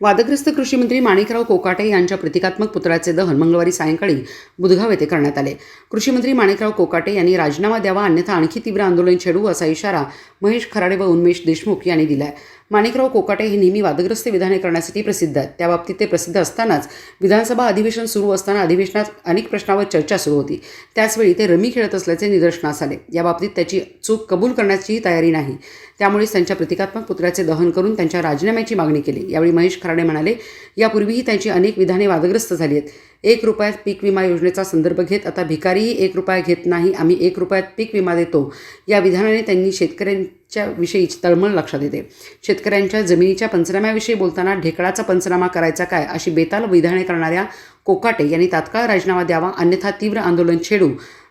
वादग्रस्त कृषीमंत्री माणिकराव कोकाटे यांच्या प्रतिकात्मक पुतळ्याचे दहन मंगळवारी सायंकाळी बुधगाव येथे करण्यात आले. कृषीमंत्री माणिकराव कोकाटे यांनी राजीनामा द्यावा अन्यथा आणखी तीव्र आंदोलन छेडू असा इशारा महेश खराडे व उन्मेश देशमुख यांनी दिलाय. माणिकराव कोकाटे हे नेहमी वादग्रस्त विधाने करण्यासाठी प्रसिद्ध आहेत. त्याबाबतीत ते प्रसिद्ध असतानाच विधानसभा अधिवेशन सुरू असताना अधिवेशनात अनेक प्रश्नावर चर्चा सुरू होती. त्याचवेळी ते रमी खेळत असल्याचे निदर्शनास आले. याबाबतीत त्याची चूक कबूल करण्याचीही तयारी नाही. त्यामुळेच त्यांच्या प्रतिकात्मक पुतळ्याचे दहन करून त्यांच्या राजीनाम्याची मागणी केली. यावेळी महेश खराडे म्हणाले यापूर्वीही त्यांची अनेक विधाने वादग्रस्त झाली आहेत. एक रुपयात पीक विमा योजनेचा संदर्भ घेत आता भिकारीही एक रुपया घेत नाही. आम्ही एक रुपयात पीक विमा देतो. या विधानाने त्यांनी च्या विषयीची तळमळ लक्षात येते. शेतकऱ्यांच्या जमिनीच्या पंचनाम्याविषयी बोलताना ढेकळाचा पंचनामा करायचा काय अशी बेताल विधाने करणाऱ्या कोकाटे यांनी तात्काळ राजीनामा द्यावा अन्यथा तीव्र आंदोलन छेडू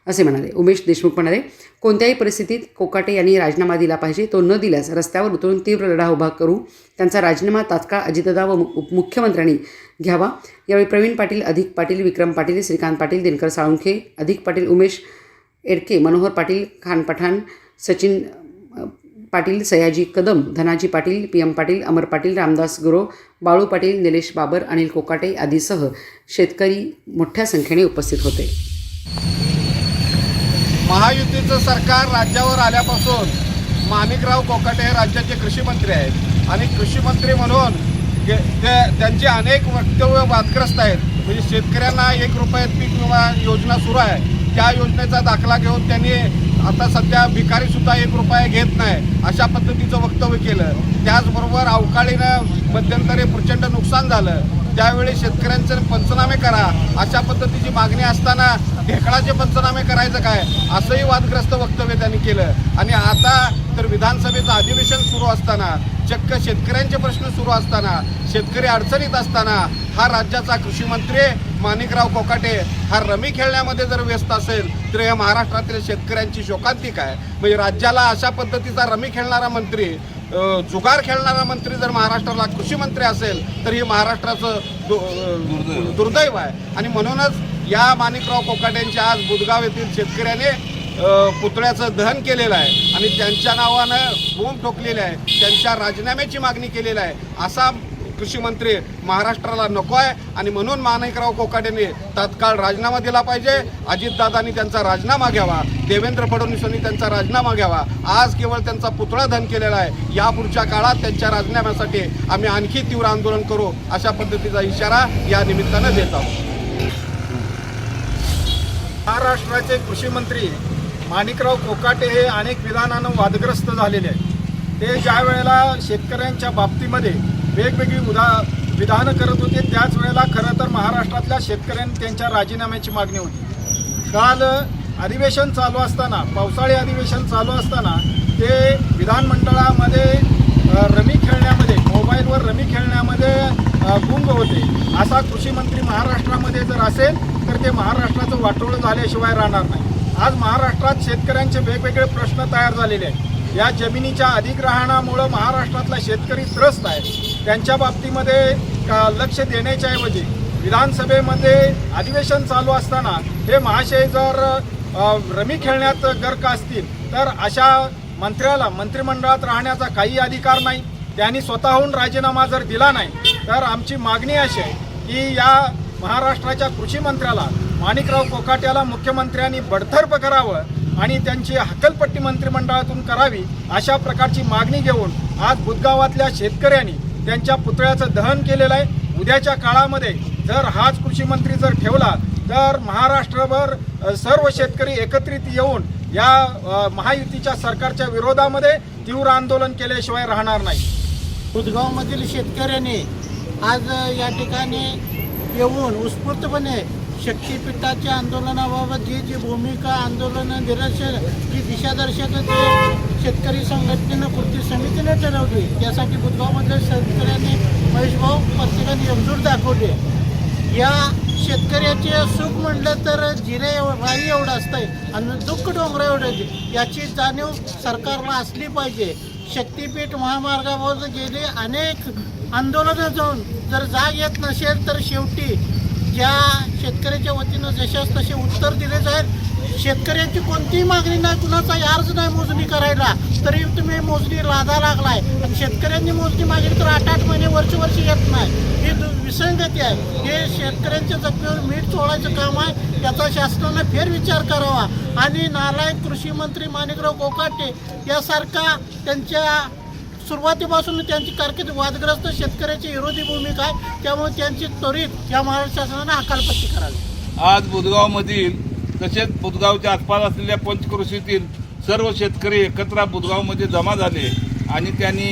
असे म्हणाले. उमेश देशमुख म्हणाले कोणत्याही परिस्थितीत कोकाटे यांनी राजीनामा दिला पाहिजे तो न दिल्यास रस्त्यावर उतरून तीव्र लढा उभा करू त्यांचा राजीनामा तात्काळ अजितदा व मु- उपमुख्यमंत्र्यांनी घ्यावा. यावेळी प्रवीण पाटील अधिक पाटील विक्रम पाटील श्रीकांत पाटील दिनकर साळुंखे अधिक पाटील उमेश एडके मनोहर पाटील खान पठाण सचिन पाटील सयाजी कदम धनाजी पाटील पी एम पाटील अमर पाटील रामदास गुरो बाळू पाटील निलेश बाबर अनिल कोकाटे आदीसह शेतकरी मोठ्या संख्येने उपस्थित होते. महायुतीचं सरकार राज्यावर आल्यापासून माणिकराव कोकाटे हे राज्याचे कृषी मंत्री आहेत. आणि कृषी मंत्री म्हणून गे- त्यांचे अनेक वक्तव्य वादग्रस्त आहेत. म्हणजे शेतकऱ्यांना एक रुपयात पीक विमा योजना सुरू आहे. त्या योजनेचा दाखला घेऊन त्यांनी आता सध्या भिकारी सुद्धा एक रुपया घेत नाही अशा पद्धतीचं वक्तव्य केलं. त्याचबरोबर अवकाळीनं मध्यंतरी प्रचंड नुकसान झालं. त्यावेळी शेतकऱ्यांचे पंचनामे करा अशा पद्धतीची मागणी असताना ढेकळाचे पंचनामे करायचं काय असंही वादग्रस्त वक्तव्य त्यांनी केलं. आणि आता तर विधानसभेचं अधिवेशन सुरू असताना चक्क शेतकऱ्यांचे प्रश्न सुरू असताना शेतकरी अडचणीत असताना हा राज्याचा कृषी मंत्री माणिकराव कोकाटे. हा रमी खेळण्यामध्ये जर व्यस्त असेल तर या महाराष्ट्रातील शेतकऱ्यांची शोकांतिक आहे म्हणजे राज्याला अशा पद्धतीचा रमी खेळणारा मंत्री जुगार खेळणारा मंत्री जर महाराष्ट्राला कृषी मंत्री असेल तर हे महाराष्ट्राचं दु- दुर्दैव आहे. आणि म्हणूनच या माणिकराव कोकाट्यांच्या आज बुधगाव येथील शेतकऱ्याने पुतळ्याचं दहन केलेलं आहे. आणि त्यांच्या नावानं बोंब ठोकलेलं आहे. त्यांच्या राजीनाम्याची मागणी केलेली आहे. असा कृषी मंत्री महाराष्ट्राला नको आहे. आणि म्हणून माणिकराव कोकाटेने तात्काळ राजीनामा दिला पाहिजे. अजितदादांनी त्यांचा राजीनामा घ्यावा. देवेंद्र फडणवीसांनी त्यांचा राजीनामा घ्यावा. आज केवळ त्यांचा पुतळा धन केलेला आहे. यापुढच्या काळात त्यांच्या राजीनाम्यासाठी आम्ही आणखी तीव्र आंदोलन करू अशा पद्धतीचा इशारा या निमित्तानं देत आहोत. महाराष्ट्राचे कृषी मंत्री माणिकराव कोकाटे हे अनेक विधानानं वादग्रस्त झालेले आहेत. ते ज्या वेळेला शेतकऱ्यांच्या बाबतीमध्ये वेगवेगळी उदा विधानं करत होते. त्याच वेळेला खरं तर महाराष्ट्रातल्या शेतकऱ्यांनी त्यांच्या राजीनाम्याची मागणी होती. काल अधिवेशन चालू असताना पावसाळी अधिवेशन चालू असताना ते विधानमंडळामध्ये रमी खेळण्यामध्ये मोबाईलवर रमी खेळण्यामध्ये गुंग होते. असा कृषी मंत्री महाराष्ट्रामध्ये जर असेल तर ते महाराष्ट्राचं वाटोळं झाल्याशिवाय राहणार नाही. आज महाराष्ट्रात शेतकऱ्यांचे वेगवेगळे प्रश्न तयार झालेले आहेत. या जमिनीच्या अधिग्रहणामुळं महाराष्ट्रातला शेतकरी त्रस्त आहे. त्यांच्या बाबतीमध्ये का लक्ष देण्याच्या ऐवजी विधानसभेमध्ये अधिवेशन चालू असताना हे महाशय जर रमी खेळण्यात गर्क असतील तर अशा मंत्र्याला मंत्रिमंडळात राहण्याचा काही अधिकार नाही. त्यांनी स्वतःहून राजीनामा जर दिला नाही तर आमची मागणी अशी आहे की या महाराष्ट्राच्या कृषी मंत्र्याला माणिकराव कोकाट्याला मुख्यमंत्र्यांनी बडतर्फ करावं आणि त्यांची हकलपट्टी मंत्रिमंडळातून करावी अशा प्रकारची मागणी घेऊन आज बुदगावातल्या शेतकऱ्यांनी त्यांच्या पुतळ्याचं दहन केलेलं आहे. उद्याच्या काळामध्ये जर हाच कृषी मंत्री जर ठेवला तर महाराष्ट्रभर सर्व शेतकरी एकत्रित येऊन या महायुतीच्या सरकारच्या विरोधामध्ये तीव्र आंदोलन केल्याशिवाय राहणार नाही. उदगावमधील शेतकऱ्यांनी आज या ठिकाणी येऊन उत्स्फूर्तपणे शक्तीपीठाच्या आंदोलनाबाबत जी जी भूमिका आंदोलन निरसन जी दिशादर्शक जे शेतकरी संघटनेनं कृती समितीने ठरवली. त्यासाठी बुधगावमधल्या शेतकऱ्यांनी महेशभाऊ पत्रिकांनी एकजूट दाखवली. या शेतकऱ्याचे सुख म्हणलं तर जिरे एव- राई एवढं असतं आणि दुःख डोंगरा एवढं याची जाणीव सरकारला असली पाहिजे. शक्तीपीठ महामार्गावर गेले अनेक आंदोलनं जाऊन जर जाग येत नसेल तर शेवटी ज्या शेतकऱ्याच्या वतीनं जशास तसे उत्तर दिले जाईल. शेतकऱ्यांची कोणतीही मागणी नाही कुणाचा अर्ज नाही मोजणी करायला. तरी तुम्ही मोजणी लादा लागलाय. आणि शेतकऱ्यांनी मोजणी मागली तर आठ आठ महिने वर्ष वर्ष येत नाही. ही दु- विसंगती आहे. हे शेतकऱ्यांच्या जखमेवर मीठ चोळायचं काम आहे. त्याचा शासनानं फेरविचार करावा. आणि नालायक कृषी मंत्री माणिकराव कोकाटे यासारखा त्यांच्या सुरुवातीपासून त्यांची कारकीर्द वादग्रस्त शेतकऱ्याची विरोधी भूमिका आहे. त्यामुळे त्यांची त्वरित या महाराष्ट्र शासनानं हकालपट्टी करावी. आज बुधगावमधील तसेच बुधगावच्या आसपास असलेल्या पंचकृषीतील सर्व शेतकरी एकत्र बुधगावमध्ये जमा झाले आणि त्यांनी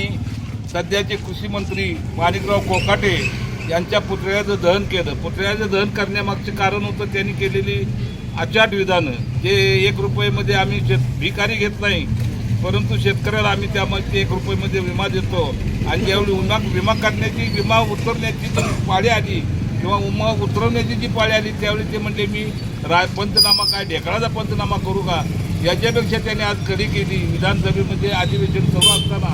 सध्याचे कृषी मंत्री माणिकराव कोकाटे यांच्या पुतळ्याचं दहन केलं. पुतळ्याचं दहन करण्यामागचे कारण होतं त्यांनी केलेली अचाट विधानं जे एक रुपयेमध्ये आम्ही शेत भिकारी घेत नाही परंतु शेतकऱ्याला आम्ही त्यामध्ये एक रुपयेमध्ये विमा देतो. आणि ज्यावेळी उन्हा विमा काढण्याची विमा उतरण्याची जी पाळी आली किंवा विमा उतरवण्याची जी पाळी आली त्यावेळी ते म्हणले मी रा पंचनामा काय ढेकळाचा पंचनामा करू का? याच्यापेक्षा त्यांनी आज कडी केली. विधानसभेमध्ये अधिवेशन सुरू असताना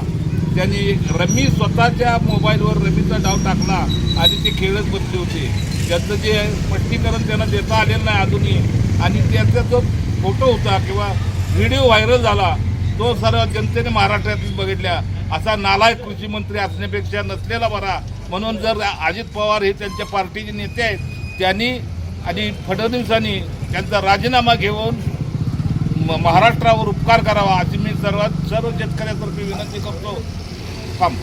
त्यांनी रमी स्वतःच्या मोबाईलवर रमीचा डाव टाकला आणि ते खेळच बसले होते. त्याचं जे स्पष्टीकरण त्यांना देता आलेलं नाही अजूनही. आणि त्याचा जो फोटो होता किंवा व्हिडिओ व्हायरल झाला तो सर्व जनतेने महाराष्ट्रातील बघितल्या. असा नालायक कृषी मंत्री असण्यापेक्षा नसलेला बरा. म्हणून जर अजित पवार हे त्यांच्या पार्टीचे नेते आहेत त्यांनी आणि फडणवीसांनी त्यांचा राजीनामा घेऊन म- महाराष्ट्रावर उपकार करावा अशी मी सर्वात सर्व शेतकऱ्यातर्फे विनंती करतो. थांब.